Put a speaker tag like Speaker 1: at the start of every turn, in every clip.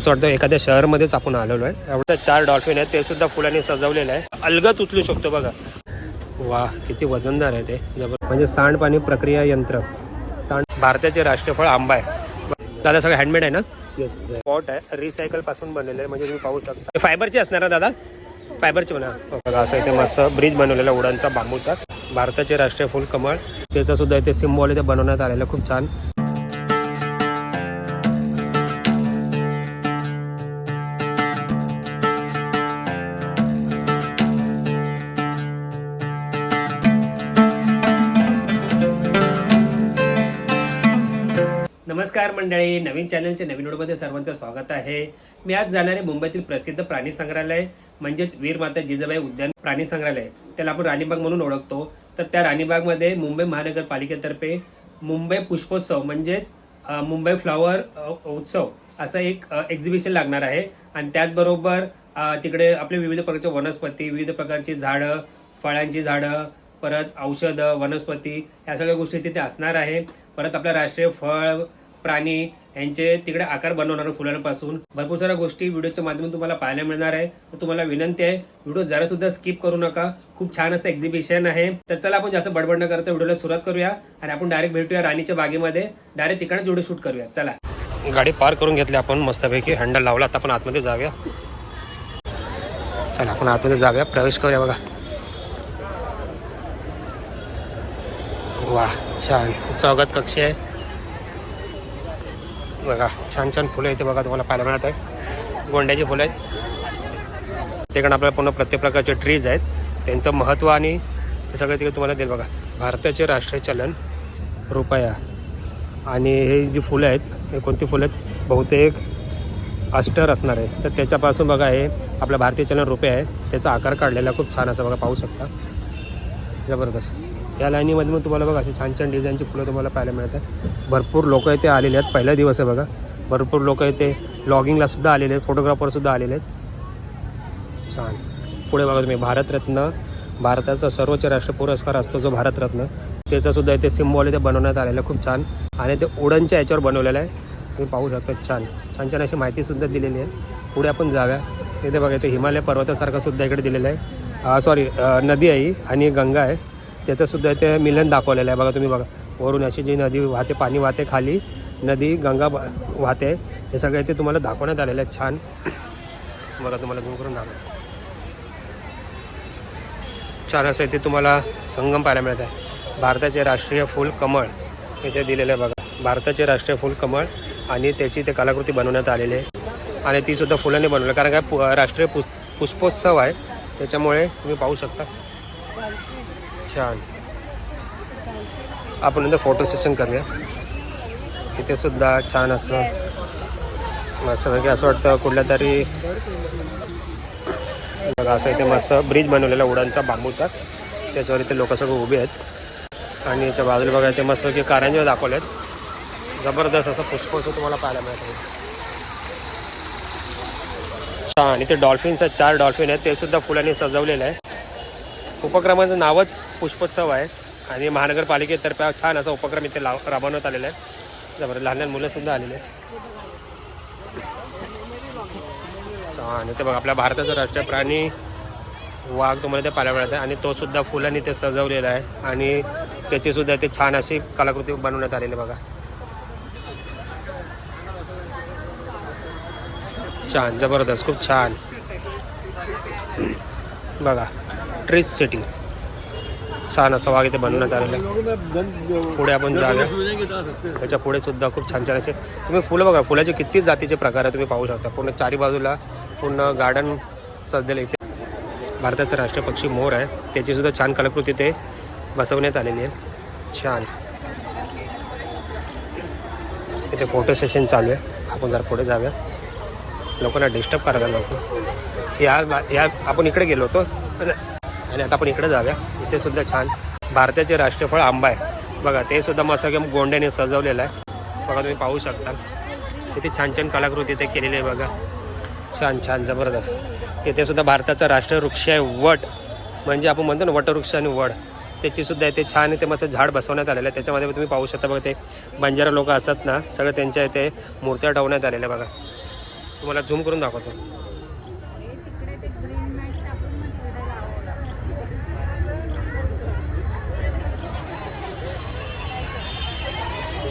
Speaker 1: असं वाटतं एखाद्या शहरमध्येच आपण आलेलो आहे. एवढ्या चार डॉल्फिन आहेत ते सुद्धा फुलांनी सजवलेलं आहे. अलगत उचलू शकतो बघा. वा किती वजनदार आहे ते. जबर म्हणजे सांडपाणी प्रक्रिया यंत्र. सांड भारताचे राष्ट्रीय फळ आंबा आहे. दादा सगळं हँडमेड आहे ना? पॉट आहे. रिसायकलपासून बनलेलं आहे म्हणजे तुम्ही पाहू शकता. फायबरचे असणार ना दादा? फायबरचे म्हणा. बघा असं इथे मस्त ब्रिज बनवलेला उडांचा बांबूचा. भारताचे राष्ट्रीय फुल कमळ. त्याचा सुद्धा इथे सिम्बॉल इथे बनवण्यात आलेलं आहे. खूप छान. नमस्कार मंडळी नवीन चॅनलच्या नवीन व्हिडिओमध्ये सर्वांचं स्वागत आहे. मी आज जाणार आहे मुंबईतील प्रसिद्ध प्राणी संग्रहालय म्हणजेच वीर माता जिजाबाई उद्यान प्राणी संग्रहालय. त्याला आपण राणीबाग म्हणून ओळखतो. तर त्या राणीबागमध्ये मुंबई महानगरपालिकेतर्फे मुंबई पुष्पोत्सव म्हणजेच मुंबई फ्लॉवर उत्सव असं एक एक्झिबिशन लागणार आहे. आणि त्याचबरोबर तिकडे आपले विविध प्रकारचे वनस्पती विविध प्रकारची झाडं फळांची झाडं परत औषधं वनस्पती ह्या सगळ्या गोष्टी तिथे असणार आहे. परत आपलं राष्ट्रीय फळ प्राणी यांचे तिकडे आकार बनवणार फुलांपासून. भरपूर साऱ्या गोष्टी व्हिडिओच्या माध्यमातून तुम्हाला पाहायला मिळणार आहे. तर तुम्हाला विनंती आहे व्हिडिओ जरा सुद्धा स्किप करू नका. खूप छान असं एक्झिबिशन आहे. तर चला आपण जास्त बडबड न करता व्हिडिओला सुरुवात करूया आणि आपण डायरेक्ट भेटूया राणीच्या बागेमध्ये. डायरेक्ट तिकडे व्हिडिओ शूट करूया. चला. गाडी पार करून घेतली आपण. मस्तपैकी हँडल लावला. आता आपण आतमध्ये जाऊया. चला आपण आतमध्ये जाऊया. प्रवेश करूया बघा. वा छान. स्वागत कक्ष. आहे बघा छान छान फुलं इथे बघा तुम्हाला पाहायला मिळत आहे गोंड्याची फुलं आहेत. तिकडे आपल्याला पूर्ण प्रत्येक प्रकारचे ट्रीज आहेत. त्यांचं महत्त्व आणि हे सगळं तिकडे तुम्हाला देईल बघा. भारताचे राष्ट्रीय चलन रुपया. आणि हे जी फुलं आहेत हे कोणती फुलं आहेत? बहुतेक अस्टर असणार आहे. तर त्याच्यापासून बघा हे आपलं भारतीय चलन रुपया आहे. त्याचा आकार काढलेला खूप छान असं बघा पाहू शकता. जबरदस्त. या लाईनीमध्ये मग तुम्हाला बघा अशी छान छान डिझाईनची फुलं तुम्हाला पाहायला मिळतात. भरपूर लोक इथे आलेले आहेत पहिला दिवस आहे बघा. भरपूर लोक इथे लॉगिंगला सुद्धा आलेले आहेत फोटोग्राफरसुद्धा आलेले आहेत. छान. पुढे बघा तुम्ही भारतरत्न भारताचा सर्वोच्च राष्ट्र पुरस्कार असतो जो भारतरत्न. त्याचासुद्धा इथे सिम्बॉल इथे बनवण्यात आलेला आहे खूप छान. आणि ते उडनच्या याच्यावर बनवलेलं आहे. तुम्ही पाहू शकता छान. छान छान अशी माहितीसुद्धा दिलेली आहे. पुढे आपण जाव्या इथे बघा इथे हिमालय पर्वतासारखंसुद्धा इकडे दिलेलं आहे. सॉरी नदी आहे आणि गंगा आहे. त्याचंसुद्धा ते मिलन दाखवलेलं आहे. बघा तुम्ही बघा. वरून अशी जी नदी वाहते पाणी वाहते खाली. नदी गंगा वाहते. हे सगळं इथे तुम्हाला दाखवण्यात आलेलं आहे. छान. बघा तुम्हाला झूम करून दाखव छान असं इथे तुम्हाला संगम पाहायला मिळत आहे. भारताचे राष्ट्रीय फूल कमळ इथे दिलेलं आहे बघा. भारताचे राष्ट्रीय फूल कमळ आणि त्याची ते कलाकृती बनवण्यात आलेली आहे. आणि ती सुद्धा फुलांनी बनवलं कारण काय पु- राष्ट्रीय पु पुष्पोत्सव आहे. त्याच्यामुळे तुम्ही पाहू शकता. छान. आपण नंतर फोटो सेशन करूया. इथे सुद्धा छान असं मस्तपैकी असं वाटतं कुठल्या तरी बघा असं इथे मस्त ब्रिज बनवलेला उडांचा बांबूचा. त्याच्यावर इथे लोक सगळं उभे आहेत. आणि याच्या बाजूला बघा इथे मस्तपैकी कारंजे दाखवले आहेत जबरदस्त असं पुष्पोत्सव तुम्हाला पाहायला मिळत आहे. छान. इथे डॉल्फिन्स आहेत चार डॉल्फिन आहेत. ते सुद्धा फुलांनी सजवलेलं आहे. उपक्रमाचं नावच पुष्पोत्सव आहे. आणि महानगरपालिकेतर्फे छान असा उपक्रम इथे लाव राबवण्यात आलेला आहे. जबर लहान लहान मुलंसुद्धा आलेले आहेत. छान इथे बघा आपल्या भारताचा राष्ट्रीय प्राणी वाघ तुम्हाला ते पाहायला मिळत आहे आणि तो सुद्धा फुलांनी ते सजवलेला आहे. आणि त्याची सुद्धा ते छान अशी कलाकृती बनवण्यात आलेली बघा. छान जबरदस्त खूप छान. बघा. ट्रीस सिटी छान असं वाघ इथे बनवण्यात आलेलं आहे पुढे आपण जाऊया. त्याच्या पुढे सुद्धा खूप छान छान असे तुम्ही फुलं बघा फुलाचे किती जातीचे प्रकार आहे तुम्ही पाहू शकता. पूर्ण चारी बाजूला पूर्ण गार्डन सजलेलं इथे. भारताचा राष्ट्रीय पक्षी मोर आहे. त्याची सुद्धा छान कलाकृती ते बसवण्यात आलेली आहे. छान. इथे फोटो सेशन चालू आहे. आपण जरा पुढे जाऊया. लोकांना डिस्टर्ब करायला नको. या या आपण इकडे गेलो होतो. आणि आता आपण इकडे जाऊया. इथे सुद्धा छान भारताचे राष्ट्रीय फळ आंबा आहे. बघा ते सुद्धा मस्त एकदम गोंड्याने सजवलेलं आहे. बघा तुम्ही पाहू शकता. इथे छान छान कलाकृती ते केलेली आहे बघा. छान छान जबरदस्त. इथे सुद्धा भारताचा राष्ट्रीय वृक्ष आहे वट. म्हणजे आपण म्हणतो ना वटवृक्ष आणि वड. त्याची सुद्धा इथे छान इथे मस्त झाड बसवण्यात आलेलं आहे. त्याच्यामध्ये तुम्ही पाहू शकता बघा ते बंजारा लोक असतात ना सगळं त्यांच्या इथे मूर्त्या ठेवण्यात आलेल्या बघा. तुम्हाला झूम करून दाखवतो
Speaker 2: तिकडे ते ग्रीन मॅट टाकून मग तिकडे लावावं लागतं.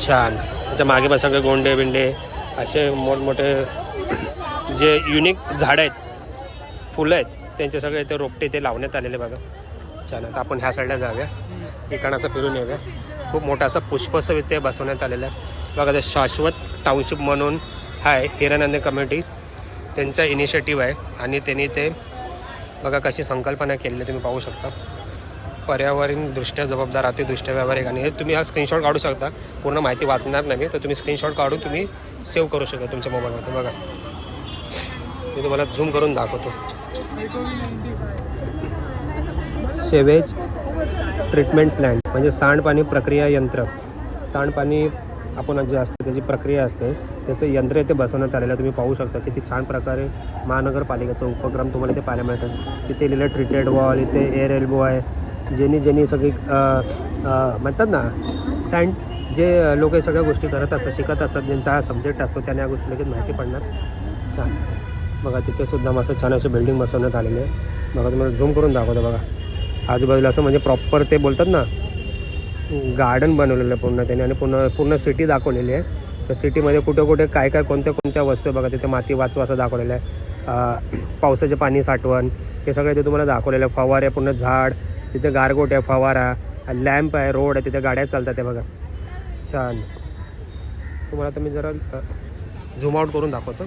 Speaker 1: छान. त्याच्यामागे पण सगळे गोंडे बिंडे असे मोठमोठे जे युनिक झाडं आहेत फुलं आहेत त्यांचे सगळे ते रोपटे ते लावण्यात आलेले बघा. छान आता आपण ह्या साईडला जाऊया. ठिकाणाचं फिरून येऊया. खूप मोठा असा पुष्पसव इथे बसवण्यात आलेलं आहे. बघा ते शाश्वत टाउनशिप म्हणून आहे हिरानंद कमिटी त्यांचा इनिशिएटिव्ह आहे आणि त्यांनी ते बघा कशी संकल्पना केलेली तुम्ही पाहू शकता. पर्यावरणदृष्ट्या जबाबदार अतिदृष्ट्या व्यावहारिक आणि हे तुम्ही हा स्क्रीनशॉट काढू शकता. पूर्ण माहिती वाचणार नाही तर तुम्ही स्क्रीनशॉट काढून तुम्ही सेव्ह करू शकता तुमच्या मोबाईलमध्ये बघा. मी तुम्हाला झूम करून दाखवतो. सेवेज ट्रीटमेंट प्लॅन्ट म्हणजे सांडपाणी प्रक्रिया यंत्र. सांडपाणी आपण जे असते त्याची प्रक्रिया असते त्याचं यंत्र इथे बसवण्यात आलेलं तुम्ही पाहू शकता किती छान प्रकारे महानगरपालिकेचा उपक्रम तुम्हाला इथे पाहायला मिळतात तिथे लिहिलं ट्रीटेड वॉल इथे एअर एल्बो आहे. ज्यांनी ज्यांनी सगळी म्हणतात ना सँड जे लोक हे सगळ्या गोष्टी करत असतात शिकत असतात ज्यांचा हा सब्जेक्ट असतो त्यांना या गोष्टी लगेच माहिती पडणार. छान. बघा तिथे सुद्धा मस्त छान अशी बिल्डिंग बसवण्यात आलेली आहे. बघा तुम्हाला झूम करून दाखवतो बघा. आजूबाजूला असं म्हणजे प्रॉपर ते बोलतात ना गार्डन बनवलेलं आहे पूर्ण त्याने आणि पूर्ण पूर्ण सिटी दाखवलेली आहे. तर सिटीमध्ये कुठे कुठे काय काय कोणत्या कोणत्या वस्तू आहे बघा तिथे माती वाचवा असं दाखवलेलं आहे. पावसाचे पाणी साठवण हे सगळं ते तुम्हाला दाखवलेलं आहे. फवारे पूर्ण झाड तिथे गारगोट आहे फवारा लॅम्प आहे रोड आहे तिथे गाड्या चालतात आहे बघा. छान. तुम्हाला तर मी जरा झूम आउट करून दाखवतो.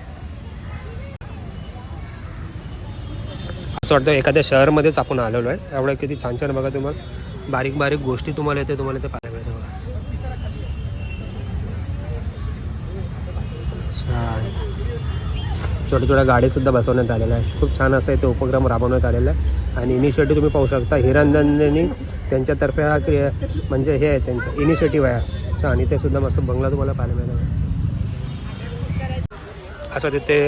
Speaker 1: असं वाटतं एखाद्या शहरमध्येच आपण आलेलो आहे. एवढं किती छान छान बघा तुम्हाला बारीक बारीक गोष्टी तुम्हाला येते तुम्हाला ते पाहायला मिळतात बघा छान छोट्या छोट्या गाडीसुद्धा बसवण्यात आलेल्या आहे खूप छान असं इथे उपक्रम राबवण्यात आलेला आहे. आणि इनिशिएटिव्ह तुम्ही पाहू शकता हिरानंदनी त्यांच्यातर्फे हा क्रिया म्हणजे हे आहे त्यांचं इनिशिएटिव्ह आहे छान इथे सुद्धा मस्त बंगला तुम्हाला पाहायला मिळतो असं तिथे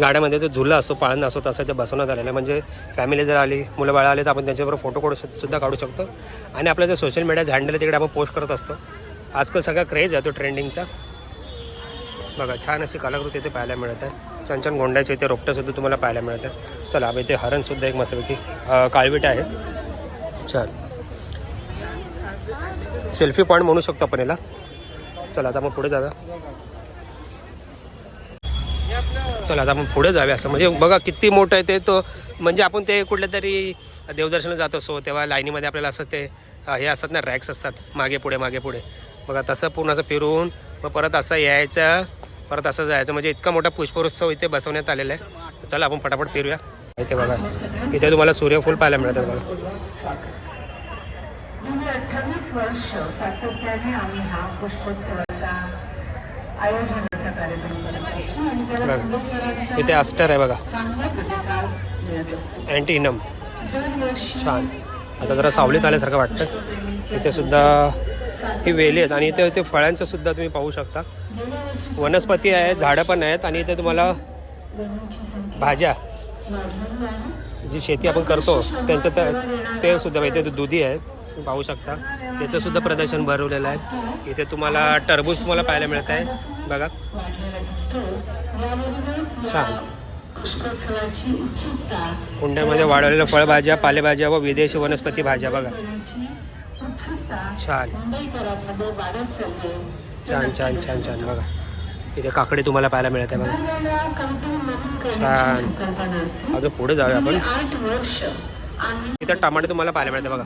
Speaker 1: गाड्यामध्ये जो झुला असतो पाळणा असतो तसं ते बसवण्यात आलेलं आहे. म्हणजे फॅमिली जर आली मुलं बाळा आली तर आपण त्यांच्याबरोबर फोटो काढू सुद्धा काढू शकतो. आणि आपलं जे सोशल मीडियाचं हँडल आहे तिकडे आपण पोस्ट करत असतो. आजकाल सगळा क्रेज आहे तो ट्रेंडिंगचा बघा छान अशी कलाकृती इथे पाहायला मिळत आहे. छान छान गोंड्याचे इथे रोपटेसुद्धा तुम्हाला पाहायला मिळतं चला अब इथे हरणसुद्धा एक मस्तपैकी काळवीट आहे. छान सेल्फी पॉईंट म्हणू शकतो आपण याला. चला आता मग पुढे जाऊया. चला आता आपण पुढे जाऊया. असं म्हणजे बघा किती मोठं आहे ते तो म्हणजे आपण ते कुठल्या तरी देवदर्शनाला जात असो तेव्हा लाईनीमध्ये आपल्याला असं ते हे असतात ना रॅक्स असतात. मागे पुढे मागे पुढे. बघा तसं पूर्ण असं फिरून मग परत असं यायचं. परत असं जायचं म्हणजे इतका मोठा पुष्पोत्सव इथे बसवण्यात आलेला आहे. तर चला आपण पटापट फिरूया. इथे बघा. इथे तुम्हाला सूर्यफूल पाहायला मिळतात बघा.
Speaker 3: वर्ष सातत्याने आम्ही हा पुष्पोत्सवाचा आयोजनाचा कार्यक्रम. पुढाकारांचा
Speaker 1: इथे अस्टर आहे बघा.
Speaker 3: चांगला प्रतिसाद मिळत असतो.
Speaker 1: अँटी इनम
Speaker 3: दरवर्षी
Speaker 1: छान. आता जरा सावलीत आल्यासारखं वाटतं. इथे सुद्धा ही वेली आहेत. आणि इथे ते फळांचं सुद्धा तुम्ही पाहू शकता. वनस्पती आहेत झाडं पण आहेत आणि इथे तुम्हाला भाज्या जी शेती आपण करतो त्यांचं तर ते सुद्धा इथे दुधी आहे तुम्ही पाहू शकता. त्याचं सुद्धा प्रदर्शन भरवलेलं आहे. इथे तुम्हाला टरबूज तुम्हाला पाहायला मिळत आहे. बघा. छान. कुंड्यामध्ये वाढवलेल्या फळभाज्या पालेभाज्या व विदेशी वनस्पती भाज्या बघा. छान. छान छान छान छान. बघा. इथे काकडे तुम्हाला पाहायला मिळत आहे बघा. छान. अजून पुढे जाऊया आपण. इथं टमाटे तुम्हाला पाहायला मिळते बघा.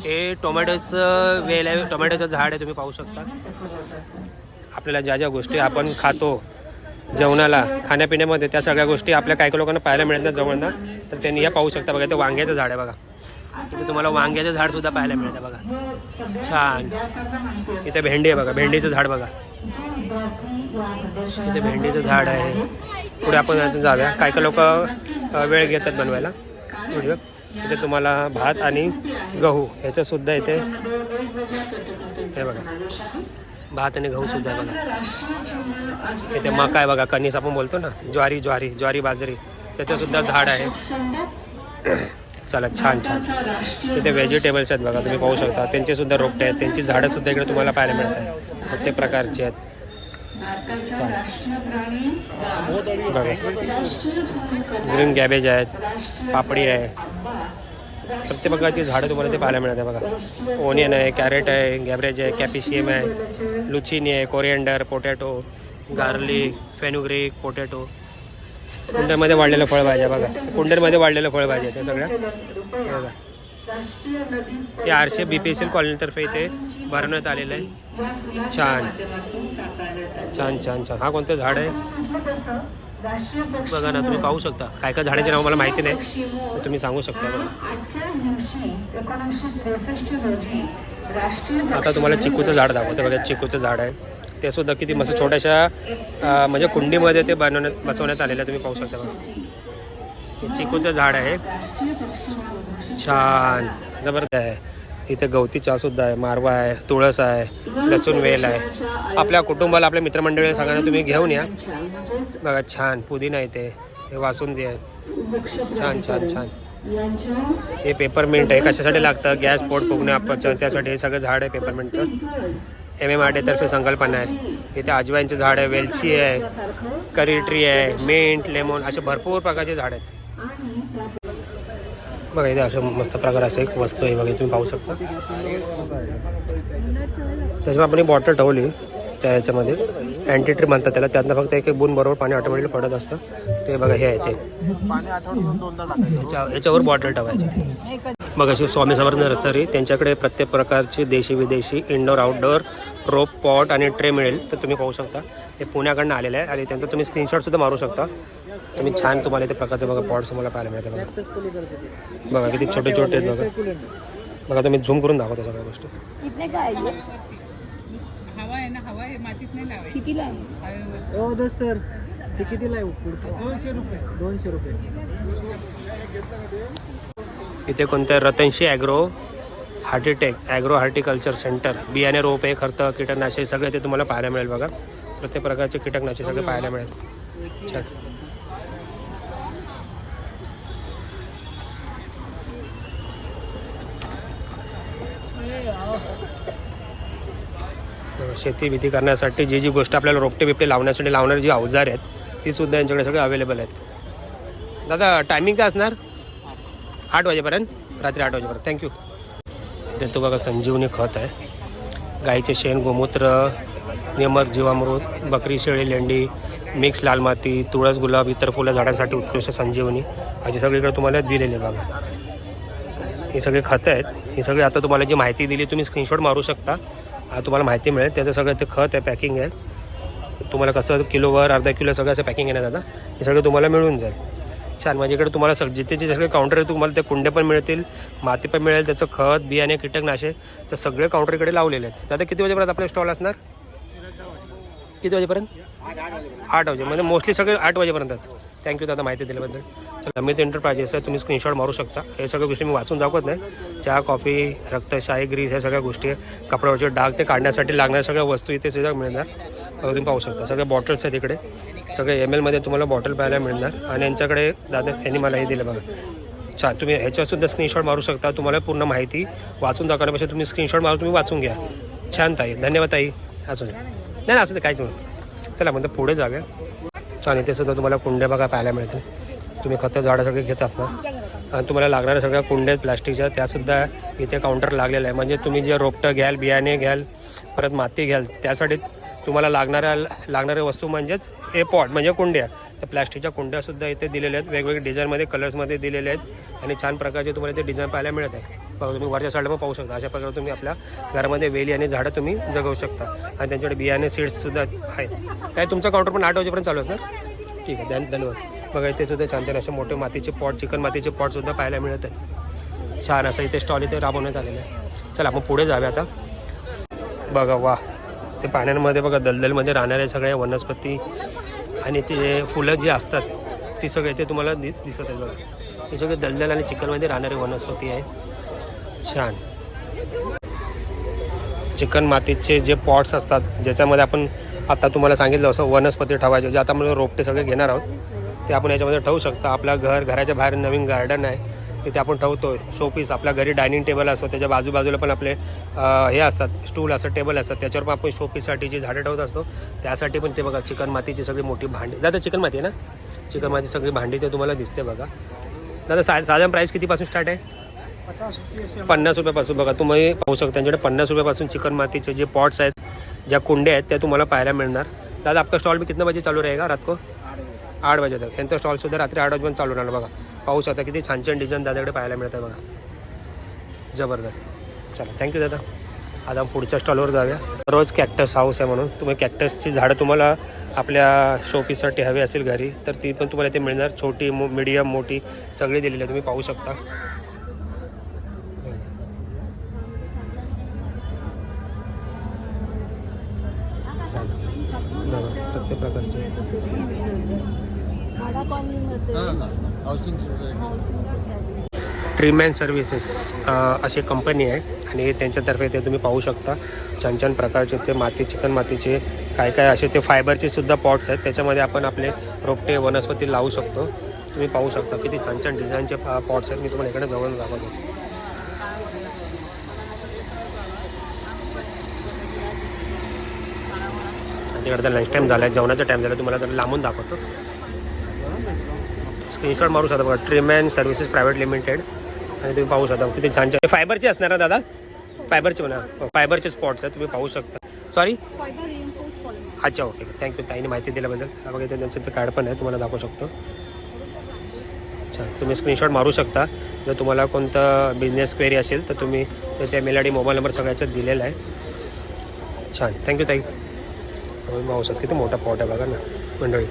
Speaker 1: हे टोमॅटोचं वेल आहे. टोमॅटोचं झाड आहे तुम्ही पाहू शकता. आपल्याला ज्या ज्या गोष्टी आपण खातो जेवणाला खाण्यापिण्यामध्ये त्या सगळ्या गोष्टी आपल्या काही काही लोकांना पाहायला मिळत नाही जवळना. तर त्यांनी या पाहू शकता बघा. ते वांग्याचं झाड आहे बघा. इथे तुम्हाला वांग्याचं झाड सुद्धा पाहायला मिळतं बघा. छान. इथे भेंडी आहे बघा. भेंडीचं झाड बघा. इथे भेंडीचं झाड आहे. पुढे आपण अजून जाऊया. काही काही लोक वेळ घेतात बनवायला? व्हिडिओ. इथे तुम्हाला भात आणि गहू ह्याचं सुद्धा इथे हे बघा. भात आणि गहू सुद्धा बघा. इथे मका आहे बघा. कणीस आपण बोलतो ना. ज्वारी ज्वारी ज्वारी बाजरी. त्याचं सुद्धा झाड आहे. चला छान छान. तिथे व्हेजिटेबल्स आहेत बघा तुम्ही पाहू शकता. त्यांचे सुद्धा रोपटे आहेत. त्यांची झाडं सुद्धा इकडे तुम्हाला पाहायला मिळत आहेत प्रत्येक प्रकारची आहेत. बघा. ग्रीन गॅबेज आहेत. पापडी आहे. प्रत्येक प्रकारची झाडं तुम्हाला ते पाहायला मिळते बघा. ओनियन आहे कॅरेट आहे गॅबरेज आहे कॅपिशियम आहे लुचिनी आहे coriander potato garlic fenugreek potato कुंड्यामध्ये वाढलेलं फळभाज्या बघा. कुंड्यांमध्ये वाढलेलं फळभाज्या त्या सगळ्या. बघा.
Speaker 3: ते नदी
Speaker 1: हे आरशे बी पी एस एल कॉलनीतर्फे इथे भरवण्यात आलेलं आहे. छान. छान छान छान. हा कोणतं झाड आहे? बघा ना तुम्ही पाहू शकता. काय काय झाडाचे नाव मला माहिती नाही. तुम्ही सांगू शकता बघा. आता तुम्हाला चिकूचं झाड दाखवते. बघा चिकूचं झाड आहे. ते सुद्धा किती मस्त छोट्याशा म्हणजे कुंडीमध्ये ते बनवण्यात बसवण्यात आलेलं आहे तुम्ही पाहू शकता बघा. हे चिकूचं झाड आहे. छान. जबरदस्त आहे. इथे गवती चहासुद्धा आहे. मारवा आहे तुळस आहे लसूण वेल आहे. आपल्या कुटुंबाला आपल्या मित्रमंडळी सगळ्यांना तुम्ही घेऊन या. बघा छान. पुदिना इथे. हे वासुंदी आहे. छान छान छान. हे पेपरमिंट आहे. कशासाठी लागतं? गॅस पोट फुगणे आपण त्यासाठी हे सगळं झाड आहे पेपरमिंटचं एम एम आर टीतर्फे संकल्पना आहे. इथे अजवाईंचं झाड आहे वेलची आहे करी ट्री आहे मिंट लेमन असे भरपूर प्रकारचे झाड आहेत. बघा इथे असं मस्त प्रकार असं एक वस्तू आहे. बघा तुम्ही पाहू शकता. त्याच्यामुळे आपण बॉटल ठेवली. त्या ह्याच्यामध्ये. अँटी ट्री म्हणतात त्याला. त्यातनं फक्त एक एक बून बरोबर पाणी ऑटोमॅटिक पडत असतं. ते बघा हे आहे ते. याच्या याच्यावर बॉटल ठेवायची बघा शिव स्वामी समर्थ नर्सरी. त्यांच्याकडे प्रत्येक प्रकारची देशी विदेशी इनडोअर आउटडोअर रोप पॉट आणि ट्रे मिळेल. तर तुम्ही पाहू शकता. हे पुण्याकडनं आलेलं आहे आणि त्यांचा तुम्ही स्क्रीनशॉटसुद्धा मारू शकता. तुम्ही छान तुम्हाला इथे प्रकारचे बघा पॉट्स तुम्हाला पाहायला मिळते बघा. बघा किती छोटे छोटे आहेत बघा. बघा तुम्ही झूम करून दाखवता सगळ्या गोष्टी.
Speaker 4: हवा आहे ना हवा आहे मातीत नाही लावायची.
Speaker 2: कितीला? आहे
Speaker 5: हो दस सर. ते कितीला आहे पुढचं दोनशे रुपये. दोनशे रुपये.
Speaker 1: इथे कोणतं Ratanshi agro hortitech agro horticulture centre बियाणे रोपे खर्च कीटकनाशक सगळे ते तुम्हाला पाहायला मिळेल बघा. प्रत्येक प्रकारचे कीटकनाशक सगळे पाहायला मिळेल. छान बघा, शेती भीती करण्यासाठी जी जी गोष्ट आपल्याला रोपटे बिपटे लावण्यासाठी लावणारे जी अवजार आहेत ती सुद्धा यांच्याकडे सगळे अवेलेबल आहेत. दादा टायमिंग काय असणार? आठ वाजेपर्यंत? रात्री आठ वाजेपर्यंत. थँक्यू ते तू बघा संजीवनी खत आहे. गाईचे शेण गोमूत्र निमक जीवामृत बकरी शेळी लेंडी मिक्स लाल माती तुळस गुलाब इतर फुलं झाडांसाठी उत्कृष्ट संजीवनी. अशी सगळीकडे तुम्हाला दिलेले बघा. ही सगळी खतं आहेत. ही सगळी आता तुम्हाला जी माहिती दिली तुम्ही स्क्रीनशॉट मारू शकता. आ, तुम्हाला माहिती मिळेल. त्याचं सगळं ते खत आहे पॅकिंग आहे. तुम्हाला कसं किलोवर अर्धा किलो सगळं असं पॅकिंग आहे ना दादा हे सगळं तुम्हाला मिळून जाईल. छान म्हणजे माझ्याकडे तुम्हाला सग जिथे जे सगळे काउंटर आहे तुम्हाला ते कुंडे पण मिळतील माती पण मिळेल त्याचं खत बियाणे कीटकनाशक तर सगळे काउंटरकडे लावलेले आहेत. दादा किती वाजेपर्यंत आपले स्टॉल असणार? किती वाजेपर्यंत? आठ वाजे म्हणजे मोस्टली सगळे आठ वाजेपर्यंतच. थँक्यू दादा माहिती दिल्याबद्दल. चला अमित एंटरप्राइजेस आहे तुम्ही स्क्रीनशॉट मारू शकता. हे सगळ्या गोष्टी मी वाचून दाखवत नाही. चहा कॉफी रक्तशाही ग्रीस ह्या सगळ्या गोष्टी आहे. कपड्यावरचे डाग ते काढण्यासाठी लागणाऱ्या सगळ्या वस्तू इथे सुद्धा मिळणार. तुम्ही पाहू शकता. सगळे बॉटल्स आहेत इकडे. सगळे एम एलमध्ये तुम्हाला बॉटल पाहायला मिळणार. आणि यांच्याकडे दादा यांनी मला हे दिलं बघा. छान तुम्ही ह्याच्यासुद्धा स्क्रीनशॉट मारू शकता. तुम्हाला पूर्ण माहिती वाचून दाखवण्यापेक्षा तुम्ही स्क्रीनशॉट मारून तुम्ही वाचून घ्या. छान ताई. धन्यवाद ताई. असू दे. नाही असू दे काहीच नाही. चला म्हणतो पुढे जाऊया. छान इथे सुद्धा तुम्हाला कुंड्या बघा पाहायला मिळतील. तुम्ही खतं झाडं सगळे घेत असणार. आणि तुम्हाला लागणाऱ्या सगळ्या कुंड्या आहेत प्लास्टिकच्या. त्यासुद्धा इथे काउंटर लागलेलं आहे म्हणजे तुम्ही जे रोपटं घ्याल बियाणे घ्याल परत माती घ्याल त्यासाठी तुम्हाला लागणाऱ्या लागणाऱ्या वस्तू म्हणजेच हे पॉट म्हणजे कुंड्या. तर प्लॅस्टिकच्या कुंड्यासुद्धा इथे दिलेल्या आहेत. वेगवेगळे डिझाईनमध्ये कलर्समध्ये दिलेले आहेत. आणि छान प्रकारचे तुम्हाला इथे डिझाईन पाहायला मिळत आहे. बघा तुम्ही वरच्या साईडला पण पाहू शकता. अशा प्रकारे तुम्ही आपल्या घरामध्ये वेली आणि झाडं तुम्ही जगवू शकता. आणि त्यांच्याकडे बियाणे सीड्ससुद्धा आहेत. काय तुमचा काउंटर पण आठ वाजेपर्यंत चालू असणार? ठीक आहे धन धन्यवाद. बघा इथे सुद्धा छान छान असे मोठे मातीचे पॉट चिकन मातीचे पॉटसुद्धा पाहायला मिळत आहेत. छान असं इथे स्टॉल इथे राबवण्यात आलेलं आहे. चला आपण पुढे जाऊया आता. बघा वा ते पाण्यामध्ये बघा दलदलमध्ये राहणाऱ्या सगळ्या वनस्पती आणि ते फुलं जी असतात ती सगळे ते तुम्हाला दि दिसत आहेत बघा. हे सगळे दलदल आणि चिकनमध्ये राहणारे वनस्पती आहे छान. चिकन मातीचे जे पॉट्स असतात ज्याच्यामध्ये आपण आता तुम्हाला सांगितलं असं वनस्पती ठेवायचे जे आता आपण रोपटे सगळे घेणार आहोत ते आपण याच्यामध्ये ठेवू शकता. आपलं घर घराच्या बाहेर नवीन गार्डन आहे. तिथे आपण ठेवतो शोपीस आपल्या घरी डायनिंग टेबल असतो त्याच्या बाजूबाजूला पण आपले हे असतात स्टूल असतात टेबल असतात. त्याच्यावर पण आपण शोपीससाठी जी झाडं ठेवत असतो त्यासाठी पण ते बघा चिकन मातीची सगळी मोठी भांडी दादा चिकन माती आहे ना? चिकन माती सगळी भांडी ते तुम्हाला दिसते बघा. दादा सा साधारण प्राईस कितीपासून स्टार्ट आहे? पन्नास रुपयापासून बघा तुम्ही पाहू शकता त्यांच्याकडे पन्नास रुपयापासून चिकन मातीचे जे पॉट्स आहेत ज्या कुंड्या आहेत त्या तुम्हाला पाहायला मिळणार. दादा आपका स्टॉल मी कितना बजे चालू रहेगा रात को? आठ वाजे तक. यांचा स्टॉलसुद्धा रात्री आठ वाजेपर्यंत चालू राहणार बघा. पाहू शकता किती छान छान डिझाईन दादाकडे पाहायला मिळत आहे बघा. जबरदस्त. चला थँक्यू दादा. आता पुढच्या स्टॉलवर जाऊया. रोज कॅक्टस हाऊस आहे म्हणून. तुम्ही कॅक्टसची झाडं तुम्हाला आपल्या शोपीसाठी हवी असेल घरी तर ती पण तुम्हाला इथे मिळणार. छोटी मो मिडियम मोठी सगळी दिलेली आहे. तुम्ही पाहू शकता बघा प्रत्येक प्रकारचे ट्रीमॅन सर्व्हिसेस अशी कंपनी आहे आणि त्यांच्यातर्फे ते तुम्ही पाहू शकता छान छान प्रकारचे ते माती चिकन मातीचे काय काय असे ते फायबरचे सुद्धा पॉट्स आहेत. त्याच्यामध्ये आपण आपले रोपटे वनस्पती लावू शकतो. तुम्ही पाहू शकता किती छान छान डिझाईनचे पॉट्स आहेत. मी तुम्हाला इकडे जवळ दाखवतो. तिकडे तर लंच टाईम झाला आहे जेवणाचा टाईम झाला तुम्हाला तर लांबून दाखवतो. स्क्रीनशॉट मारू शकता बघा. ट्रीमॅन सर्व्हिसेस प्रायव्हेट लिमिटेड आणि तुम्ही पाहू शकता. किती छान छान फायबरचे असणार ना दादा? फायबरचे म्हणा. फायबरचे स्पॉट्स आहेत. तुम्ही पाहू शकता. सॉरी अच्छा ओके थँक्यू ताईने माहिती दिल्याबद्दल. हा बघा इथे त्यांचं ते कार्ड पण आहे. तुम्हाला दाखवू शकतो. अच्छा तुम्ही स्क्रीनशॉट मारू शकता. जर तुम्हाला कोणतं बिझनेस क्वेरी असेल तर तुम्ही त्याचा mail I D mobile number सगळ्याच्यात दिलेला आहे. छान. थँक्यू ताई. तुम्ही पाहू शकता. किती मोठा पॉट आहे बघा ना मंडळी.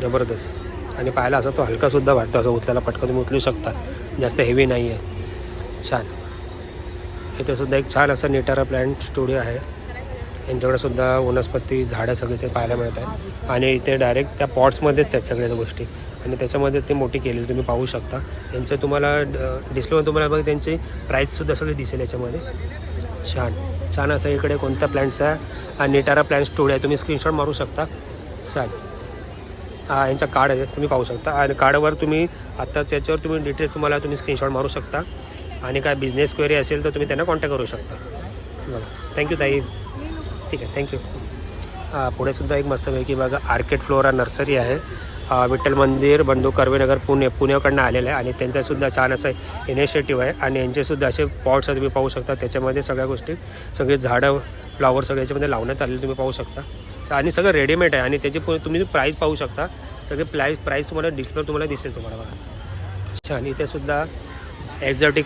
Speaker 1: जबरदस्त. आणि पाहायला असं तो हलकासुद्धा वाटतो असं उचलायला पटकन तुम्ही उचलू शकता. जास्त हेवी नाही आहे छान. इथे सुद्धा एक छान असा निटारा प्लॅन्ट स्टुडिओ आहे. यांच्याकडे सुद्धा वनस्पती झाडं सगळे ते पाहायला मिळत आहे आणि इथे डायरेक्ट त्या पॉट्समध्येच आहेत सगळ्या गोष्टी. आणि त्याच्यामध्ये ते मोठी केलेली तुम्ही पाहू शकता. यांचं तुम्हाला डिस्प्लेमध्ये तुम्हाला बघ त्यांची प्राईससुद्धा सगळी दिसेल याच्यामध्ये. छान. छान असं इकडे कोणत्या प्लॅन्टचा आणि निटारा प्लॅन्ट स्टुडिओ आहे. तुम्ही स्क्रीनशॉट मारू शकता. चालेल हा यांचा कार्ड आहे तुम्ही पाहू शकता. आणि कार्डवर तुम्ही आत्ताच याच्यावर तुम्ही डिटेल्स तुम्हाला तुम्ही स्क्रीनशॉट मारू शकता. आणि काय बिझनेस क्वेरी असेल तर तुम्ही त्यांना कॉन्टॅक्ट करू शकता. बघा. थँक्यू ताई. ठीक आहे थँक्यू हां पुढेसुद्धा एक मस्तपैकी बघा आर्केड फ्लोरा नर्सरी आहे. विठ्ठल मंदिर बंधू कर्वेनगर पुणे पुण्याकडनं आलेलं आहे. आणि त्यांचासुद्धा छान असं इनिशिएटिव्ह आहे. आणि यांचेसुद्धा असे पॉट्स तुम्ही पाहू शकता. त्याच्यामध्ये सगळ्या गोष्टी सगळे झाडं फ्लॉवर सगळे याच्यामध्ये लावण्यात आलेले तुम्ही पाहू शकता. आणि सगळं रेडीमेड आहे. आणि त्याची तुम्ही प्राईस पाहू शकता. सगळे प्राईस प्राईस तुम्हाला डिस्प्ले तुम्हाला दिसेल तुम्हाला बघा. छान इथे सुद्धा एक्झॉटिक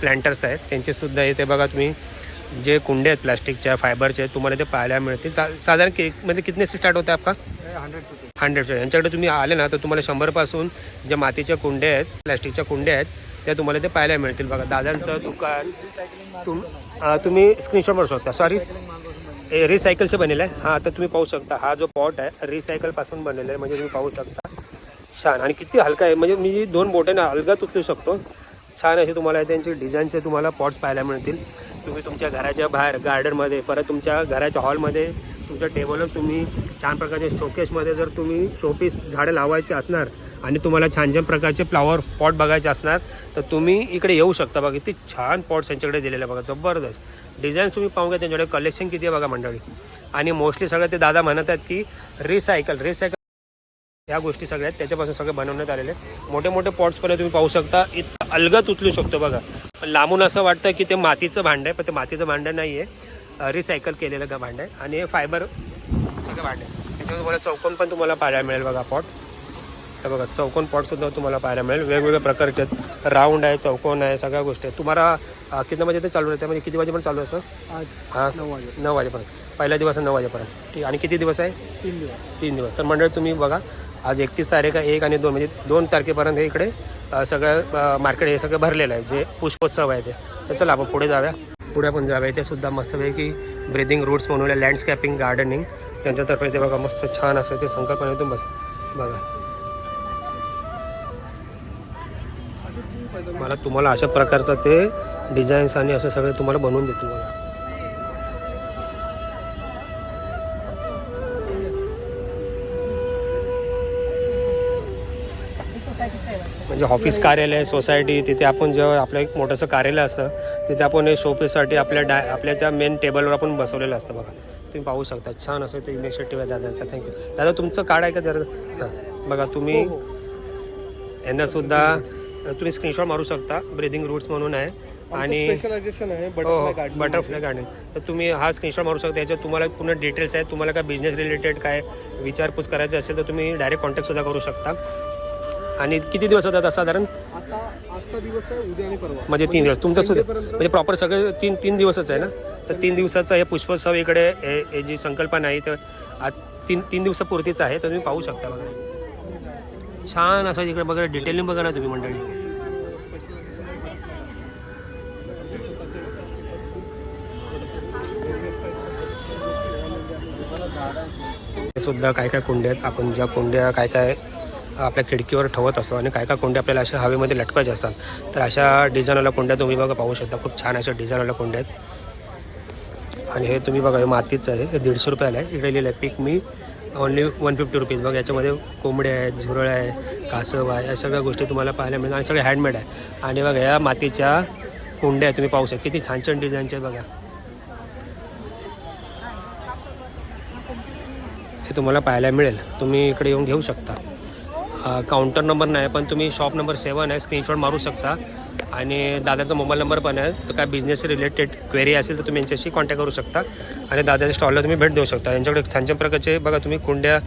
Speaker 1: प्लॅन्टर्स आहेत. त्यांचेसुद्धा इथे बघा तुम्ही. जे कुंडे आहेत प्लास्टिकच्या फायबरचे तुम्हाला ते पाहायला मिळतील. सा साधारण केकमध्ये कितने से स्टार्ट होते आपका?
Speaker 5: हंड्रेड रुपये
Speaker 1: हंड्रेडचे यांच्याकडे तुम्ही आले ना तर तुम्हाला शंभरपासून ज्या मातीच्या कुंडे आहेत प्लॅस्टिकच्या कुंड्या आहेत त्या तुम्हाला ते पाहायला मिळतील बघा. दादांचं दुकान. तुम तुम्ही स्क्रीनशॉट मारू शकता. सॉरी हे रिसायकलचं बनेलं आहे. हा तर तुम्ही पाहू शकता. हा जो पॉट आहे रिसायकलपासून बनलेला आहे. म्हणजे तुम्ही पाहू शकता. छान. आणि किती हलका आहे. म्हणजे मी दोन बोटाने अलगत उचलू शकतो. छान असे तुम्हाला त्यांचे डिझाईनचे तुम्हाला पॉट्स पाहायला मिळतील. तुम्ही तुमच्या घराच्या बाहेर गार्डनमध्ये परत तुमच्या घराच्या हॉलमध्ये तुमच्या टेबलवर तुम्ही छान प्रकारचे शोकेसमध्ये जर तुम्ही शोपीस झाडं लावायचे असणार आणि तुम्हाला छान छान प्रकारचे फ्लावर पॉट बघायचे असणार तर तुम्ही इकडे येऊ शकता बघा. किती छान पॉट्स यांच्याकडे दिलेले बघा. जबरदस्त. डिझाईन्स तुम्ही पाहून घ्या त्यांच्याकडे कलेक्शन किती आहे बघा मंडळी. आणि मोस्टली सगळं ते दादा म्हणत आहेत की रिसायकल रिसायकल ह्या गोष्टी सगळ्या आहेत. त्याच्यापासून सगळे बनवण्यात आलेले आहेत. मोठे मोठे पॉट्स पण तुम्ही पाहू शकता. इतकं अलगत उचलू शकतो बघा. पण लांबून असं वाटतं की ते मातीचं भांडं आहे पण ते मातीचं भांडं नाही आहे रिसायकल केलेलं का भांडं आहे. आणि हे फायबर सगळं भांडं आहे. त्याच्यामध्ये तुम्हाला चौकोन पण तुम्हाला पाहायला मिळेल बघा पॉट हे बघा चौकोन पॉटसुद्धा तुम्हाला पाहायला मिळेल. वेगवेगळ्या प्रकारचे आहेत. राऊंड आहे चौकोन आहे सगळ्या गोष्टी आहेत. तुम्हाला किती वाजे ते चालू आहे म्हणजे किती वाजेपर्यंत चालू असं?
Speaker 5: आज
Speaker 1: हां?
Speaker 5: नऊ वाजे
Speaker 1: नऊ वाजेपर्यंत. पहिल्या दिवस आहे नऊ वाजेपर्यंत. ठीक. आणि किती दिवस आहे?
Speaker 5: तीन दिवस.
Speaker 1: तीन दिवस. तर मंडळ तुम्ही बघा आज एकतीस तारीख आहे एक आणि दोन. म्हणजे दोन तारखेपर्यंत हे इकडे सगळं मार्केट हे सगळं भरलेलं आहे. जे पुष्पोत्सव आहे ते. तर चला आपण पुढे जाऊया. पुढे पण जाऊया. इथे सुद्धा मस्तपैकी ब्रिदिंग रूट्स म्हणून लँडस्केपिंग गार्डनिंग त्यांच्यातर्फे ते बघा मस्त छान असं ते संकल्पनेतून बस बघा. मला तुम्हाला अशा प्रकारचं ते डिझाईन्स आणि असं सगळं तुम्हाला बनवून देतील
Speaker 4: वाटतं.
Speaker 1: म्हणजे ऑफिस कार्यालय सोसायटी तिथे आपण जेव्हा आपलं एक मोठंसं कार्यालय असतं तिथे आपण हे शोपीससाठी आपल्या डा आपल्या त्या मेन टेबलवर आपण बसवलेलं असतं बघा. तुम्ही पाहू शकता छान असं ते इनिशिएटिव्ह आहे दादांचा. थँक्यू दादा तुमचं कार्ड आहे का जरा? हां बघा तुम्ही यांना सुद्धा तुम्ही स्क्रीनशॉट मारू शकता. ब्रिदिंग रूट्स म्हणून आहे. आणि
Speaker 5: स्पेशलायझेशन आहे बटरफ्लाय गार्डन
Speaker 1: बटरफ्लाय गार्डन तर तुम्ही हा स्क्रीनशॉट मारू शकता. याच्यात तुम्हाला पूर्ण डिटेल्स आहेत. तुम्हाला काय बिझनेस रिलेटेड काय विचारपूस करायचं असेल तर तुम्ही डायरेक्ट कॉन्टॅक्टसुद्धा करू शकता. आणि किती दिवस होतात साधारण?
Speaker 5: आता आजचा दिवस आहे उद्या आणि परवा.
Speaker 1: म्हणजे तीन दिवस. तुमचं सुद्धा म्हणजे प्रॉपर सगळं तीन तीन दिवसच आहे ना? तर तीन दिवसाचं हे पुष्पोत्सव इकडे जी संकल्पना आहे तर तीन तीन दिवसापुरतीच आहे. तर तुम्ही पाहू शकता बघा. छान असं इकडे बघा डिटेलने बघा ना तुम्ही मंडळी. हे सुद्धा काय काय कुंड्या आहेत? आपण ज्या कुंड्या काय काय आपल्या खिडकीवर ठेवत असतो आणि काय काय कुंड्या आपल्याला अशा हवेमध्ये लटकायच्या असतात तर अशा डिझाईनवाल्या कुंड्या तुम्ही बघा पाहू शकता. खूप छान अशा डिझाईनवाल्या कुंड्या आहेत. आणि हे तुम्ही बघा हे मातीचं आहे हे दीडशे रुपयाला आहे. इकडे लिहिलं आहे pick me only one fifty rupees बघा याच्यामध्ये कोंबड्या आहेत झुरळ आहे कासव आहे या सगळ्या गोष्टी तुम्हाला पाहायला मिळतात आणि सगळे हँडमेड आहे. आणि बघा या मातीच्या कुंड्या आहे तुम्ही पाहू शकता. किती छान छान डिझाईनचे बघा. हे तुम्हाला पाहायला मिळेल. तुम्ही इकडे येऊन घेऊ शकता. काउंटर नंबर नाही पण तुम्ही शॉप नंबर सेवन आहे स्क्रीनशॉट मारू शकता. आणि दादाचा मोबाईल नंबर पण आहे तर काय बिझनेस रिलेटेड क्वेरी असेल तर तुम्ही यांच्याशी कॉन्टॅक्ट करू शकता. आणि दादाच्या स्टॉलला तुम्ही भेट देऊ शकता. यांच्याकडे छान छान प्रकारचे बघा तुम्ही कुंड्या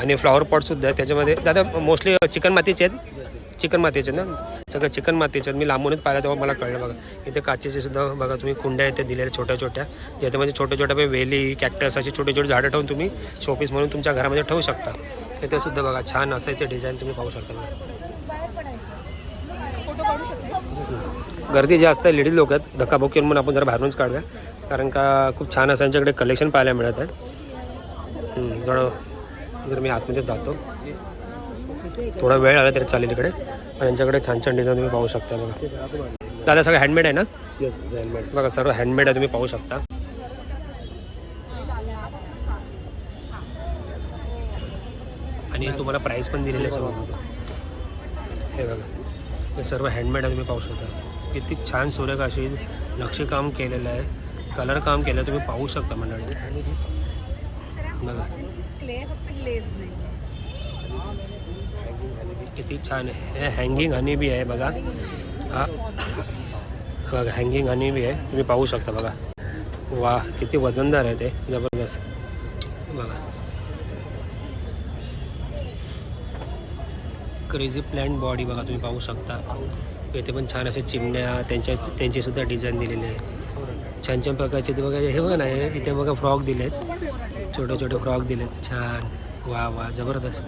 Speaker 1: आणि फ्लॉवर पॉटसुद्धा आहेत त्याच्यामध्ये दादा मोस्टली चिकन मातीचे आहेत. चिकन मातीचे ना? सगळं चिकन मातीचे. मी लांबूनच पाहिलं तेव्हा मला कळलं बघा. इथे काचेचे सुद्धा बघा तुम्ही कुंड्या इथे दिलेल्या छोट्या छोट्या. ज्याच्यामध्ये म्हणजे छोट्या छोट्या वेली कॅक्टस अशी छोटे छोटे झाडं ठेवून तुम्ही शोपीस म्हणून तुमच्या घरामध्ये ठेवू शकता. इथे सुद्धा बघा छान असं इथे डिझाईन तुम्ही पाहू शकता बघा. गर्दी जास्त आहे लेडीज लोक आहेत धक्काबुक्की म्हणून आपण जरा बाहेरूनच काढूया. कारण का खूप छान असं यांच्याकडे कलेक्शन पाहायला मिळत आहे. हम्म, जर मी आतमध्ये जातो. थोडा वेळ आला तरी चालेल इकडे. पण यांच्याकडे छान छान डिझाईन तुम्ही पाहू शकता बघा. दादा सगळं हँडमेड आहे ना?
Speaker 5: येस हँडमेड
Speaker 1: बघा सर्व हँडमेड आहे तुम्ही पाहू शकता. आणि तुम्हाला प्राईस पण दिलेले आहे सर्व. हे बघा. हे सर्व हँडमेड आहे तुम्ही पाहू शकता. किती छान सूर्यकाशी नक्षीकाम केलेलं आहे. कलर काम केलं तुम्ही पाहू शकता मंडळी. बघा
Speaker 2: क्ले फक्त ग्लेज नाही
Speaker 1: किती छान आहे. हे हँगिंग हनी बी आहे बघा. हा. बघा हँगिंग हनी बी आहे. तुम्ही पाहू शकता बघा. वा किती वजनदार आहे ते. जबरदस्त. बघा. क्रेझी प्लॅन्ट बॉडी बघा तुम्ही पाहू शकता. इथे पण छान असे चिमण्या त्यांच्या त्यांची सुद्धा डिझाईन दिलेली आहे. छान छान प्रकारचे ते बघा हे बघा ना इथे बघा फ्रॉक दिलेत. छोटे छोटे फ्रॉक दिलेत. छान. वा वा जबरदस्त.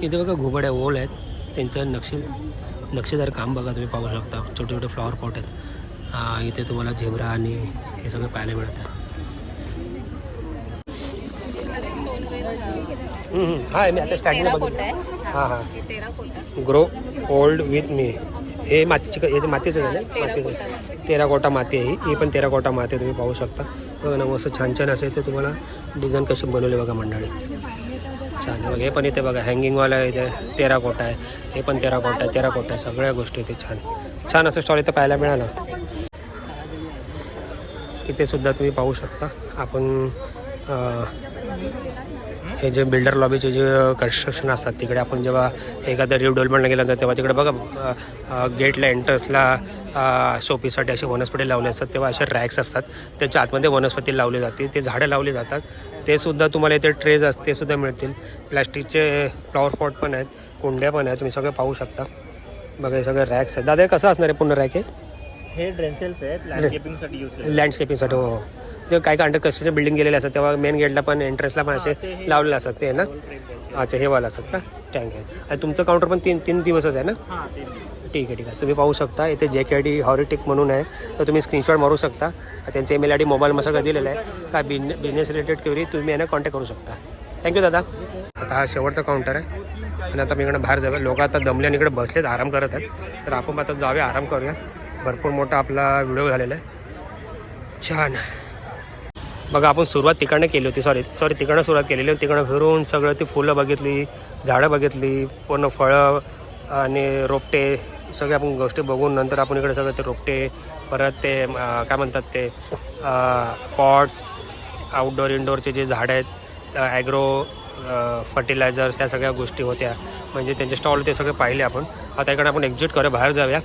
Speaker 1: इथे बघा घुबड्या ओळ आहेत. त्यांचं नक्षी नक्षीदार काम बघा तुम्ही पाहू शकता. छोटे छोटे फ्लॉवर पॉट आहेत. हा, इथे तुम्हाला झेब्रा आणि हे सगळं पाहायला मिळतं हम्म. हा मी आता स्टार्टिंगला बघितलं.
Speaker 2: आहे
Speaker 1: हां हां
Speaker 2: हे.
Speaker 1: ग्रो ओल्ड विथ मी हे मातीची याचं मातीचं झालं मातीचं. तेराकोटा माती. आहे ही. ही पण तेराकोटा माती आहे तुम्ही पाहू शकता. बघा ना मस्त छान छान असं इथे तुम्हाला डिझाईन कशी बनवली बघा मंडळी. छान मग हे पण इथे बघा हँगिंगवाला इथे इथे तेराकोटा आहे. हे पण तेराकोटा आहे तेराकोटा आहे. सगळ्या गोष्टी इथे छान. छान असं स्टॉल इथं पाहायला मिळालं. इथे सुद्धा तुम्ही पाहू शकता. आपण हे जे बिल्डर लॉबीचे जे कन्स्ट्रक्शन असतात तिकडे आपण जेव्हा एखाद्या रिडेव्हलपमेंटला गेल्यानंतर तेव्हा तिकडे बघा गेटला एंट्रन्सला शोपीसाठी असे वनस्पती लावले असतात. तेव्हा असे रॅक्स असतात. त्याच्या आतमध्ये वनस्पती लावली जाते. ते झाडं लावली जातात. ते सुद्धा तुम्हाला इथे ट्रेज असते ते सुद्धा मिळतील. प्लॅस्टिकचे फ्लॉवर पॉट पण आहेत कुंड्या पण आहेत तुम्ही सगळं पाहू शकता. बघा हे सगळे रॅक्स आहेत. दादा हे कसं असणार आहे पूर्ण रॅक हे?
Speaker 6: ड्रेन्सेल्स आहेत लँडस्केपिंगसाठी यूज
Speaker 1: लँडस्केपिंगसाठी हो हो. ते काय काय अंडर कन्स्ट्रक्शन बिल्डिंग गेलेले असतात तेव्हा मेन गेटला पण एंट्रन्सला पण असे लावलेले असतात ते ना? अच्छा हे वाला असतात का? टँक आहे आणि तुमचं काउंटर पण तीन तीन दिवसच आहे ना? ठीक आहे ठीक आहे. तुम्ही पाहू शकता इथे जे के आय डी हॉरिटेक म्हणून आहे तर तुम्ही स्क्रीनशॉट मारू शकता. त्यांचं ईमेल आय डी मोबाईल मसाला सगळं आहे. काय बिन बिझनेस रिलेटेड क्वेरी तुम्ही यांना कॉन्टॅक्ट करू शकता. थँक्यू दादा. आता हा शेवटचा काउंटर आहे. आणि आता मी इकडे बाहेर जाऊया लोक आता दमले आणि इकडे बसलेत आराम करत आहेत. तर आपण आता जाऊया आराम करूया. भरपूर मोठा आपला व्हिडिओ झालेला आहे. छान बघा आपण सुरुवात तिकडनं केली होती. सॉरी सॉरी तिकडनं सुरुवात केलेली होती. तिकडनं फिरून सगळं ती फुलं बघितली झाडं बघितली पूर्ण फळं आणि रोपटे सगळ्या आपण गोष्टी बघून नंतर आपण इकडे सगळं ते रोपटे परत ते काय म्हणतात ते पॉट्स आउटडोअर इनडोअरचे जे झाडं आहेत ॲग्रो फर्टिलायझर्स या सगळ्या गोष्टी होत्या. म्हणजे त्यांचे स्टॉल ते सगळे पाहिले आपण. आता इकडे आपण एक्झिट करूया बाहेर जाऊया.